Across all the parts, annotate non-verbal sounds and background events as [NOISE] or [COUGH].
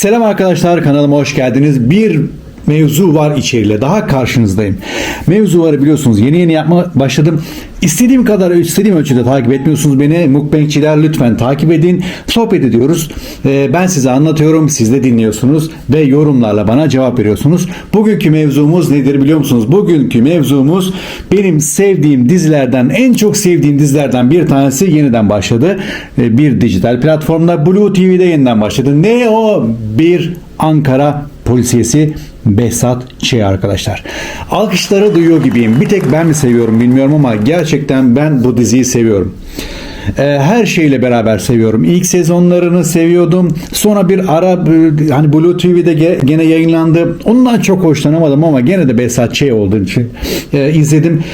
Selam arkadaşlar kanalıma hoş geldiniz. Bir mevzu var içeriyle daha karşınızdayım. Mevzu var biliyorsunuz yeni yeni yapma başladım. İstediğim kadar istediğim ölçüde takip etmiyorsunuz beni. Mukbangçiler lütfen takip edin. Sohbet ediyoruz. Ee, ben size anlatıyorum. Siz de dinliyorsunuz. Ve yorumlarla bana cevap veriyorsunuz. Bugünkü mevzumuz nedir biliyor musunuz? Bugünkü mevzumuz benim sevdiğim dizilerden en çok sevdiğim dizilerden bir tanesi yeniden başladı. Ee, bir dijital platformda Blue TV'de yeniden başladı. Ne o? Bir Ankara polisiyesi Behzat Ç. arkadaşlar. Alkışları duyuyor gibiyim. Bir tek ben mi seviyorum bilmiyorum ama gerçekten ben bu diziyi seviyorum. Ee, her şeyle beraber seviyorum. İlk sezonlarını seviyordum. Sonra bir ara hani Blue TV'de ge- gene yayınlandı. Ondan çok hoşlanamadım ama gene de Behzat Ç. olduğu için e, izledim.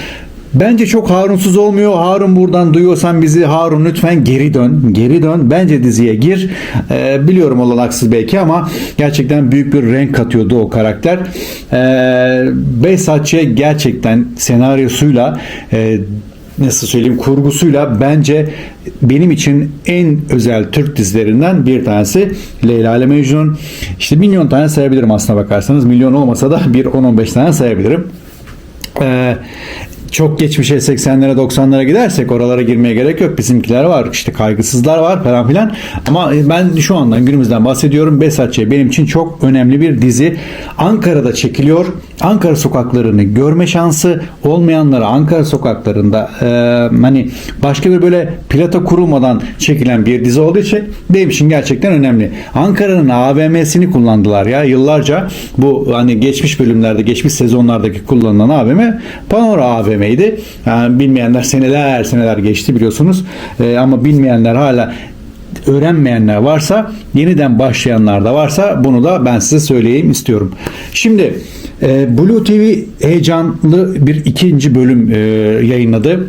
Bence çok Harunsuz olmuyor. Harun buradan duyuyorsan bizi Harun lütfen geri dön. Geri dön. Bence diziye gir. Ee, biliyorum olanaksız belki ama gerçekten büyük bir renk katıyordu o karakter. Ee, Behzat Ç. gerçekten senaryosuyla e, nasıl söyleyeyim kurgusuyla bence benim için en özel Türk dizilerinden bir tanesi Leyla ile Mecnun. İşte milyon tane sayabilirim aslına bakarsanız. Milyon olmasa da bir 10-15 tane sayabilirim. Ee, çok geçmişe 80'lere 90'lara gidersek oralara girmeye gerek yok. Bizimkiler var işte kaygısızlar var falan filan. Ama ben şu andan günümüzden bahsediyorum. Besatçı benim için çok önemli bir dizi. Ankara'da çekiliyor. Ankara sokaklarını görme şansı olmayanlara Ankara sokaklarında e, hani başka bir böyle plata kurulmadan çekilen bir dizi olduğu için benim için gerçekten önemli. Ankara'nın AVM'sini kullandılar ya yıllarca. Bu hani geçmiş bölümlerde, geçmiş sezonlardaki kullanılan AVM Panora AVM'ydi. Yani bilmeyenler seneler seneler geçti biliyorsunuz. E, ama bilmeyenler hala öğrenmeyenler varsa, yeniden başlayanlar da varsa bunu da ben size söyleyeyim istiyorum. Şimdi e, Blue TV heyecanlı bir ikinci bölüm e, yayınladı.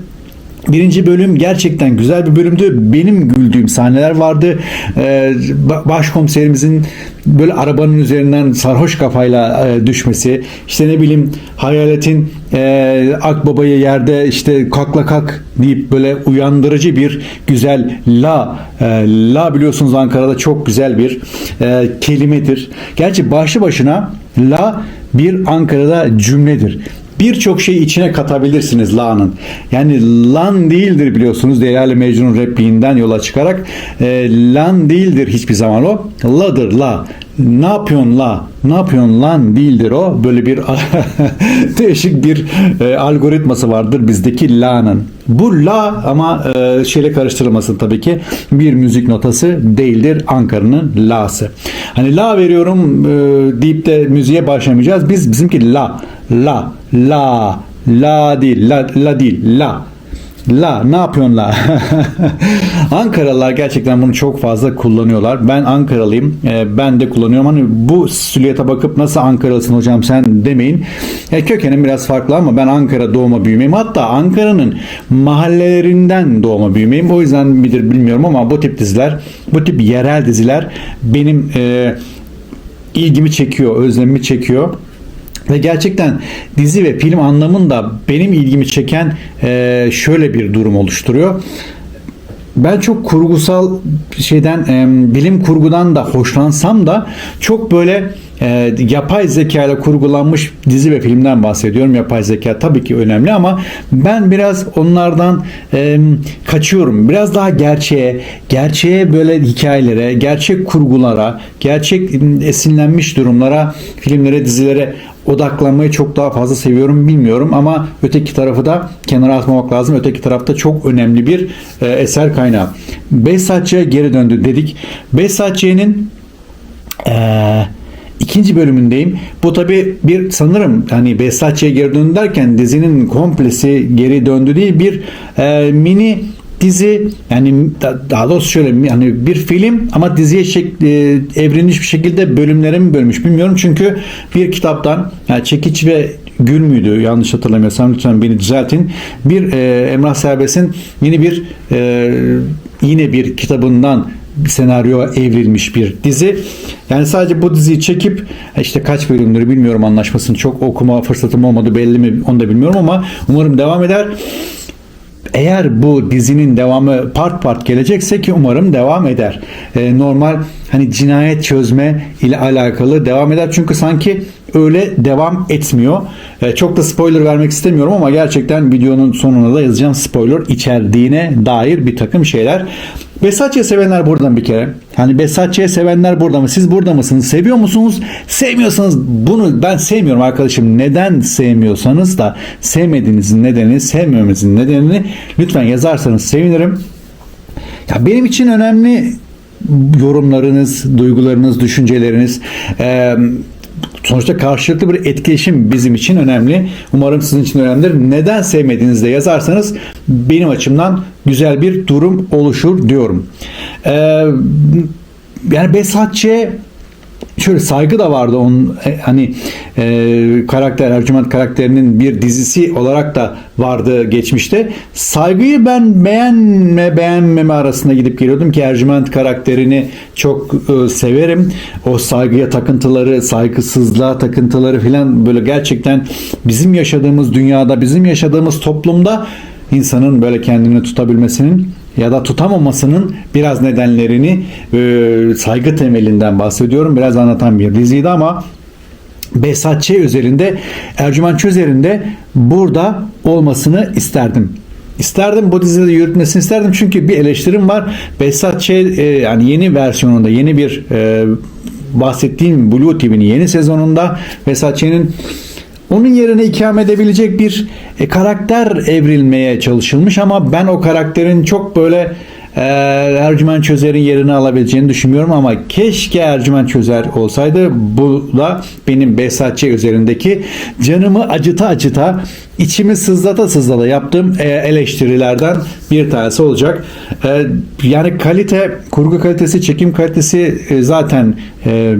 Birinci bölüm gerçekten güzel bir bölümdü. Benim güldüğüm sahneler vardı. Ee, ba- başkomiserimizin böyle arabanın üzerinden sarhoş kafayla e, düşmesi. işte ne bileyim hayaletin e, Akbaba'yı yerde işte kakla kak deyip böyle uyandırıcı bir güzel la e, la biliyorsunuz Ankara'da çok güzel bir e, kelimedir. Gerçi başlı başına la bir Ankara'da cümledir birçok şey içine katabilirsiniz la'nın. Yani lan değildir biliyorsunuz Leyla Mecnun repliğinden yola çıkarak e, lan değildir hiçbir zaman o. La'dır la. Ne yapıyorsun la? Ne yapıyorsun lan değildir o. Böyle bir [LAUGHS] değişik bir e, algoritması vardır bizdeki la'nın. Bu la ama e, şeyle karıştırılmasın tabii ki. Bir müzik notası değildir Ankara'nın la'sı. Hani la veriyorum e, deyip de müziğe başlamayacağız. Biz bizimki la la la la değil la, la değil la La ne yapıyorsun la? [LAUGHS] Ankaralılar gerçekten bunu çok fazla kullanıyorlar. Ben Ankaralıyım. Ee, ben de kullanıyorum. Hani bu silüete bakıp nasıl Ankaralısın hocam sen demeyin. E, kökenim biraz farklı ama ben Ankara doğma büyümeyim. Hatta Ankara'nın mahallelerinden doğma büyümeyim. O yüzden midir bilmiyorum ama bu tip diziler, bu tip yerel diziler benim e, ilgimi çekiyor, özlemimi çekiyor. Ve gerçekten dizi ve film anlamında benim ilgimi çeken e, şöyle bir durum oluşturuyor. Ben çok kurgusal şeyden e, bilim kurgudan da hoşlansam da çok böyle e, yapay zeka ile kurgulanmış dizi ve filmden bahsediyorum. Yapay zeka tabii ki önemli ama ben biraz onlardan kaçıyorum. Biraz daha gerçeğe, gerçeğe böyle hikayelere, gerçek kurgulara, gerçek esinlenmiş durumlara, filmlere, dizilere odaklanmayı çok daha fazla seviyorum bilmiyorum ama öteki tarafı da kenara atmamak lazım. Öteki tarafta çok önemli bir e, eser kaynağı. Behzatçı'ya geri döndü dedik. Behzatçı'nın eee ikinci bölümündeyüm. Bu tabi bir sanırım hani Behzatçı'ya geri döndü derken dizinin komplesi geri döndü değil bir e, mini dizi yani da- daha doğrusu şöyle hani bir film ama diziye şek, e, evrilmiş bir şekilde bölümlere mi bölmüş bilmiyorum. Çünkü bir kitaptan yani Çekiç ve Gül müydü? Yanlış hatırlamıyorsam lütfen beni düzeltin. Bir e, Emrah Serbest'in yeni bir e, yine bir kitabından senaryo evrilmiş bir dizi. Yani sadece bu diziyi çekip işte kaç bölümleri bilmiyorum anlaşmasını çok okuma fırsatım olmadı belli mi onu da bilmiyorum ama umarım devam eder eğer bu dizinin devamı part part gelecekse ki umarım devam eder. E, normal hani cinayet çözme ile alakalı devam eder. Çünkü sanki öyle devam etmiyor. E, çok da spoiler vermek istemiyorum ama gerçekten videonun sonuna da yazacağım spoiler içerdiğine dair bir takım şeyler. Besatçı sevenler buradan bir kere. Hani Besatçı'yı sevenler burada mı? Siz burada mısınız? Seviyor musunuz? Sevmiyorsanız bunu ben sevmiyorum arkadaşım. Neden sevmiyorsanız da sevmediğinizin nedenini, sevmemenizin nedenini lütfen yazarsanız sevinirim. Ya benim için önemli yorumlarınız, duygularınız, düşünceleriniz. Ee, sonuçta karşılıklı bir etkileşim bizim için önemli. Umarım sizin için önemlidir. Neden sevmediğinizi de yazarsanız benim açımdan güzel bir durum oluşur diyorum. Ee, yani Besatçı'ya şöyle saygı da vardı onun e, hani e, karakter Ercüment karakterinin bir dizisi olarak da vardı geçmişte. Saygıyı ben beğenme beğenmeme arasında gidip geliyordum ki Ercüment karakterini çok e, severim. O saygıya takıntıları, saygısızlığa takıntıları filan böyle gerçekten bizim yaşadığımız dünyada, bizim yaşadığımız toplumda insanın böyle kendini tutabilmesinin ya da tutamamasının biraz nedenlerini e, saygı temelinden bahsediyorum. Biraz anlatan bir diziydi ama Behzat Ç. özelinde Ercüment Çözer'in de burada olmasını isterdim. İsterdim bu dizide yürütmesini isterdim çünkü bir eleştirim var. Behzat Ç. e, yani yeni versiyonunda yeni bir e, bahsettiğim Blue TV'nin yeni sezonunda Behzat Ç'nin onun yerine ikame edebilecek bir e, karakter evrilmeye çalışılmış ama ben o karakterin çok böyle e, Ercüment Çözer'in yerini alabileceğini düşünmüyorum ama keşke Ercüment Çözer olsaydı. Bu da benim Behzatçı üzerindeki canımı acıta acıta içimi sızlata sızlata yaptığım e, eleştirilerden bir tanesi olacak. E, yani kalite, kurgu kalitesi, çekim kalitesi e, zaten e,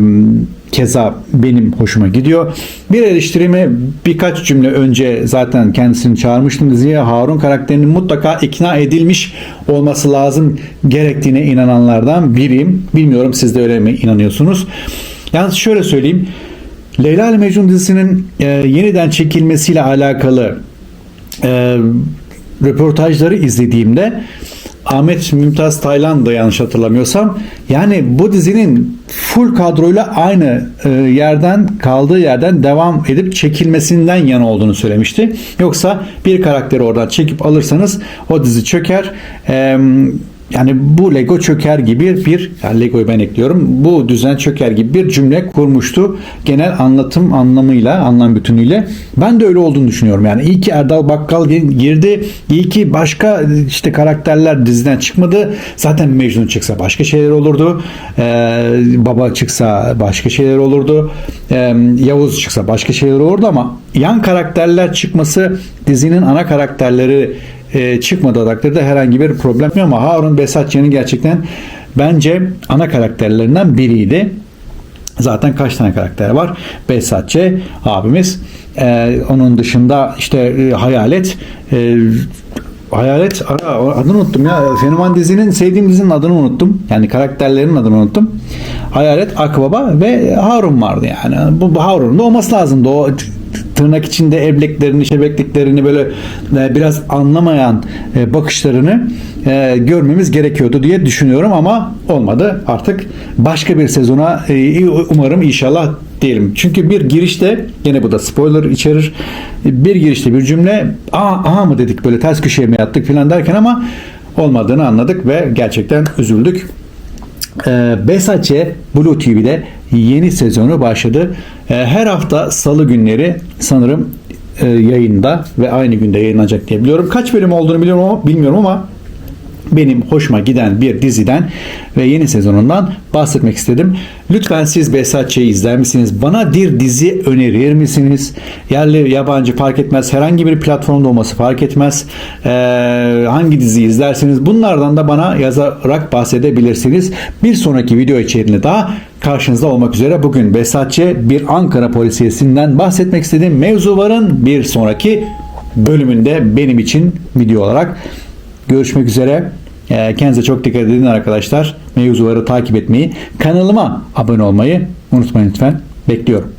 keza benim hoşuma gidiyor. Bir eleştirimi birkaç cümle önce zaten kendisini çağırmıştım diziye. Harun karakterinin mutlaka ikna edilmiş olması lazım gerektiğine inananlardan biriyim. Bilmiyorum siz de öyle mi inanıyorsunuz? Yalnız şöyle söyleyeyim. Leyla ile Mecnun dizisinin e, yeniden çekilmesiyle alakalı e, röportajları izlediğimde Ahmet Mümtaz Taylan da yanlış hatırlamıyorsam yani bu dizinin full kadroyla aynı e, yerden kaldığı yerden devam edip çekilmesinden yana olduğunu söylemişti. Yoksa bir karakteri oradan çekip alırsanız o dizi çöker. Eee yani bu Lego çöker gibi bir yani Lego'yu ben ekliyorum. Bu düzen çöker gibi bir cümle kurmuştu. Genel anlatım anlamıyla, anlam bütünüyle. Ben de öyle olduğunu düşünüyorum. Yani iyi ki Erdal Bakkal girdi. İyi ki başka işte karakterler diziden çıkmadı. Zaten Mecnun çıksa başka şeyler olurdu. Ee, baba çıksa başka şeyler olurdu. Ee, Yavuz çıksa başka şeyler olurdu ama yan karakterler çıkması dizinin ana karakterleri e, çıkmadığı takdirde herhangi bir problem yok ama Harun Besatçı'nın gerçekten bence ana karakterlerinden biriydi. Zaten kaç tane karakter var? Besatçı abimiz. Ee, onun dışında işte e, Hayalet e, Hayalet ara, adını unuttum ya. Fenomen dizinin sevdiğim dizinin adını unuttum. Yani karakterlerin adını unuttum. Hayalet, Akbaba ve Harun vardı yani. Bu, bu Harun'un da olması lazımdı. O tırnak içinde ebleklerini, şebekliklerini böyle e, biraz anlamayan e, bakışlarını e, görmemiz gerekiyordu diye düşünüyorum ama olmadı. Artık başka bir sezona umarım inşallah diyelim. Çünkü bir girişte yine bu da spoiler içerir. Bir girişte bir cümle aa, aha mı dedik böyle ters köşeye mi yattık falan derken ama olmadığını anladık ve gerçekten üzüldük. Ee, Besatçe Blue TV'de yeni sezonu başladı. Ee, her hafta salı günleri sanırım e, yayında ve aynı günde yayınlanacak diye biliyorum. Kaç bölüm olduğunu biliyorum ama bilmiyorum ama benim hoşuma giden bir diziden ve yeni sezonundan bahsetmek istedim. Lütfen siz Behzatçı'yı izler misiniz? Bana bir dizi önerir misiniz? Yerli, yabancı fark etmez. Herhangi bir platformda olması fark etmez. Ee, hangi dizi izlersiniz? Bunlardan da bana yazarak bahsedebilirsiniz. Bir sonraki video içeriğinde daha karşınızda olmak üzere bugün Behzatçı bir Ankara polisiyesinden bahsetmek istediğim mevzuların bir sonraki bölümünde benim için video olarak Görüşmek üzere. Ee, kendinize çok dikkat edin arkadaşlar. Mevzuları takip etmeyi, kanalıma abone olmayı unutmayın lütfen. Bekliyorum.